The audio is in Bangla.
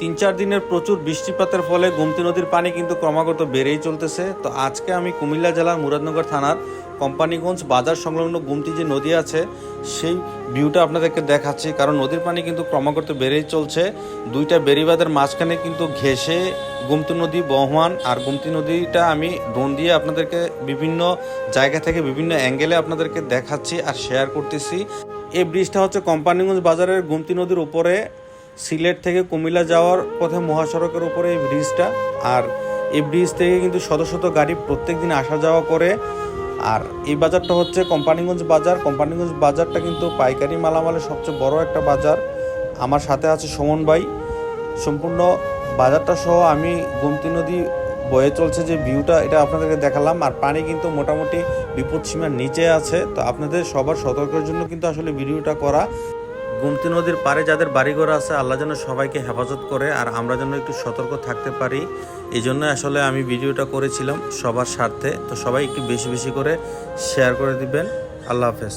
তিন চার দিনের প্রচুর বৃষ্টিপাতের ফলে গোমতী নদীর পানি কিন্তু ক্রমাগত বেড়েই চলতেছে। তো আজকে আমি কুমিল্লা জেলার মুরাদনগর থানার কোম্পানিগঞ্জ বাজার সংলগ্ন গুমতি যে নদী আছে, সেই ভিউটা আপনাদেরকে দেখাচ্ছি। কারণ নদীর পানি কিন্তু ক্রমাগত বেড়েই চলছে। দুইটা বেরিবাদের মাঝখানে কিন্তু ঘেসে গুমতি নদী, বহমান আর গুমতি নদীটা আমি ড্রোন দিয়ে আপনাদেরকে বিভিন্ন জায়গা থেকে বিভিন্ন অ্যাঙ্গেলে আপনাদেরকে দেখাচ্ছি আর শেয়ার করতেছি। এই ব্রিজটা হচ্ছে কোম্পানিগঞ্জ বাজারের গুমতি নদীর উপরে। সিলেট থেকে কুমিল্লা যাওয়ার পথে মহাসড়কের উপরে এই ব্রিজটা। আর এই ব্রিজ থেকে কিন্তু শত শত গাড়ি প্রত্যেক দিন আসা যাওয়া করে। আর এই বাজারটা হচ্ছে কোম্পানিগঞ্জ বাজার। কোম্পানিগঞ্জ বাজারটা কিন্তু পাইকারি মালামালের সবচেয়ে বড় একটা বাজার। আমার সাথে আছে সুমন ভাই। সম্পূর্ণ বাজারটা সহ আমি গোমতী নদী বয়ে চলছে যে ভিউটা, এটা আপনাদেরকে দেখালাম। আর পানি কিন্তু মোটামুটি বিপদ সীমার নিচে আছে। তো আপনাদের সবার সতর্কের জন্য কিন্তু আসলে ভিডিওটা করা। গুমতি নদীর পারে যাদের বাড়িঘর আছে, আল্লাহ যেন সবাইকে হেফাজত করে আর আমরা যেন একটু সতর্ক থাকতে পারি। এই জন্য আসলে আমি ভিডিওটা করেছিলাম সবার স্বার্থে। তো সবাই একটু বেশি বেশি করে শেয়ার করে দিবেন। আল্লাহ হাফেজ।